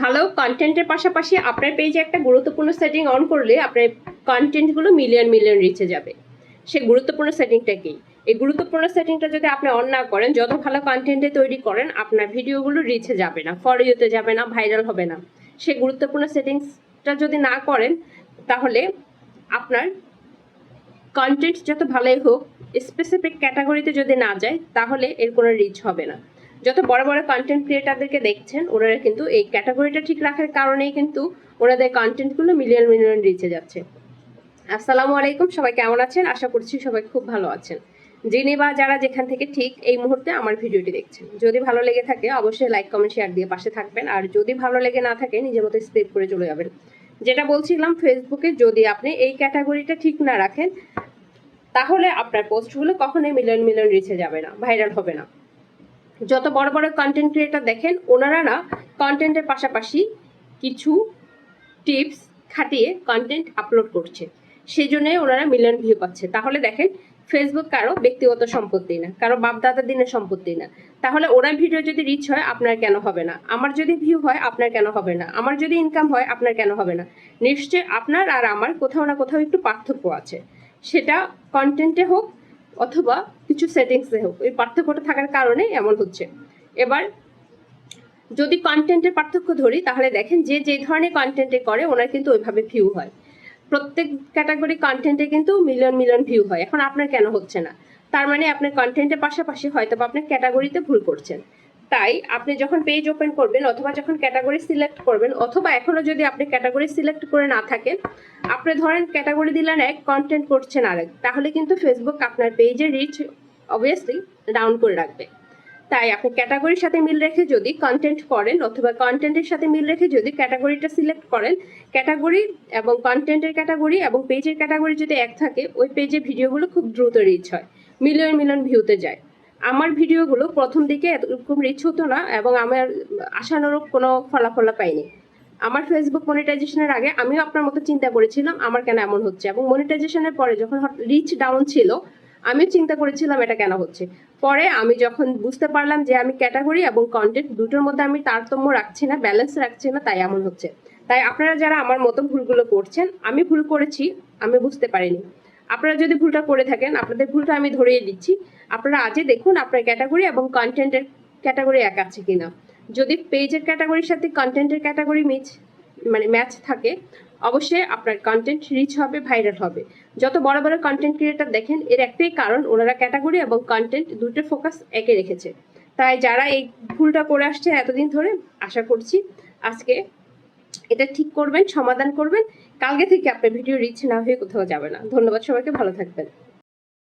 ভালো কন্টেন্টের পাশাপাশি আপনার পেজে একটা গুরুত্বপূর্ণ সেটিং অন করলে আপনার কন্টেন্টগুলো মিলিয়ন মিলিয়ন রিচে যাবে। সে গুরুত্বপূর্ণ সেটিংটা কি? এই গুরুত্বপূর্ণ সেটিংটা যদি আপনি অন না করেন, যত ভালো কন্টেন্টে তৈরি করেন, আপনার ভিডিওগুলো রিচে যাবে না ফর ইউতে যাবে না ভাইরাল হবে না। সে গুরুত্বপূর্ণ সেটিংসটা যদি না করেন, তাহলে আপনার কন্টেন্ট যত ভালোই হোক স্পেসিফিক ক্যাটাগরিতে যদি না যায়, তাহলে এর কোনো রিচ হবে না। যত বড় বড় কন্টেন্ট ক্রিয়েটারদেরকে দেখছেন, ওনারা কিন্তু এই ক্যাটাগরিটা ঠিক রাখার কারণেই কিন্তু ওনাদের কন্টেন্টগুলো মিলিয়ন মিলিয়ন রিচে যাচ্ছে। আসসালামু আলাইকুম, সবাই কেমন আছেন? আশা করছি সবাই খুব ভালো আছেন। যিনি বা যারা যেখান থেকে ঠিক এই মুহূর্তে আমার ভিডিওটি দেখছেন। যদি ভালো লেগে থাকে, অবশ্যই লাইক কমেন্ট শেয়ার দিয়ে পাশে থাকবেন। আর যদি ভালো লেগে না থাকে, নিজের মতো স্ক্রিপ করে চলে যাবেন। যেটা বলছিলাম ফেসবুকে যদি আপনি এই ক্যাটাগরিটা ঠিক না রাখেন, তাহলে আপনার পোস্টগুলো কখনোই মিলিয়ন মিলিয়ন রিচে যাবে না ভাইরাল হবে না। যত বড় বড় কন্টেন্ট ক্রিয়েটার দেখেন ওনারা না কন্টেন্টের পাশাপাশি কিছু টিপস খাটিয়ে কন্টেন্ট আপলোড করছে। সেই জন্যই ওনারা মিলিয়ন ভিউ পাচ্ছে। তাহলে দেখেন ফেসবুক কারও ব্যক্তিগত সম্পত্তি না, কারও বাপদাদার দিনের সম্পত্তি না। তাহলে ওরা ভিডিও যদি রিচ হয়, আপনার কেন হবে না? আমার যদি ভিউ হয়, আপনার কেন হবে না? আমার যদি ইনকাম হয়, আপনার কেন হবে না? নিশ্চয় আপনার আর আমার কোথাও না কোথাও একটু পার্থক্য আছে। সেটা কন্টেন্টে হোক অথবা কিছু সেটিংসে হোক, এই পার্থক্যটা থাকার কারণে এমন হচ্ছে। এবার, যদি কন্টেন্টের পার্থক্য ধরি, তাহলে দেখেন যে যে ধরনের কন্টেন্টে করে, ওনার কিন্তু ওইভাবে ভিউ হয়। প্রত্যেক ক্যাটাগরি কন্টেন্টে কিন্তু মিলিয়ন মিলিয়ন ভিউ হয়। এখন আপনার কেন হচ্ছে না? তার মানে আপনার কন্টেন্টের পাশাপাশি হয়তো বা আপনার ক্যাটাগরিতে ভুল করছেন। তাই আপনি যখন পেজ ওপেন করবেন, অথবা যখন ক্যাটাগরি সিলেক্ট করবেন, অথবা এখনও যদি আপনি ক্যাটাগরি সিলেক্ট করে না থাকেন, আপনি ধরেন ক্যাটাগরি দিলেন এক কন্টেন্ট করছেন আরেক, তাহলে কিন্তু ফেসবুক আপনার পেজের রিচ অবভিয়াসলি ডাউন করে রাখবে। তাই আপনি ক্যাটাগরির সাথে মিল রেখে যদি কন্টেন্ট করেন অথবা কন্টেন্টের সাথে মিল রেখে যদি ক্যাটাগরিটা সিলেক্ট করেন ক্যাটাগরি এবং কন্টেন্টের ক্যাটাগরি এবং পেজের ক্যাটাগরি যদি এক থাকে, ওই পেজে ভিডিওগুলো খুব দ্রুত রিচ হয় মিলিয়ন মিলিয়ন ভিউতে যায়। আমার ভিডিওগুলো প্রথম দিকে এরকম রিচ হতো না এবং আমার আশানুরূপ কোনো ফলাফল পাইনি। আমার ফেসবুক মনিটাইজেশনের আগে আমিও আপনার মতো চিন্তা করেছিলাম, আমার কেন এমন হচ্ছে? এবং মনিটাইজেশনের পরে যখন রিচ ডাউন ছিল আমিও চিন্তা করেছিলাম এটা কেন হচ্ছে। পরে আমি যখন বুঝতে পারলাম যে আমি ক্যাটাগরি এবং কন্টেন্ট দুটোর মধ্যে আমি তারতম্য রাখছি না ব্যালেন্স রাখছি না, তাই এমন হচ্ছে। তাই আপনারা যারা আমার মতো ভুলগুলো করছেন, আমি ভুল করেছি, আমি বুঝতে পারিনি। আপনারা যদি ভুলটা করে থাকেন, আপনাদের ভুলটা আমি ধরিয়ে দিচ্ছি। আপনারা আজই দেখুন আপনার ক্যাটাগরি এবং কন্টেন্টের ক্যাটাগরি এক আছে কিনা। যদি পেজের ক্যাটাগরির সাথে কন্টেন্টের ক্যাটাগরি মিচ মানে ম্যাচ থাকে অবশ্যই আপনার কন্টেন্ট রিচ হবে ভাইরাল হবে। যত বড় বড় কন্টেন্ট ক্রিয়েটার দেখেন, এর একটাই কারণ ওনারা ক্যাটাগরি এবং কন্টেন্ট দুটোর ফোকাস একে রেখেছে। তাই যারা এই ভুলটা করে আসছে এতদিন ধরে, আশা করছি আজকে এটা ঠিক করবেন, সমাধান করবেন। কালকে থেকে আপনার ভিডিও রিচ না হয়ে কোথাও যাবে না। ধন্যবাদ সবাইকে, ভালো থাকবেন।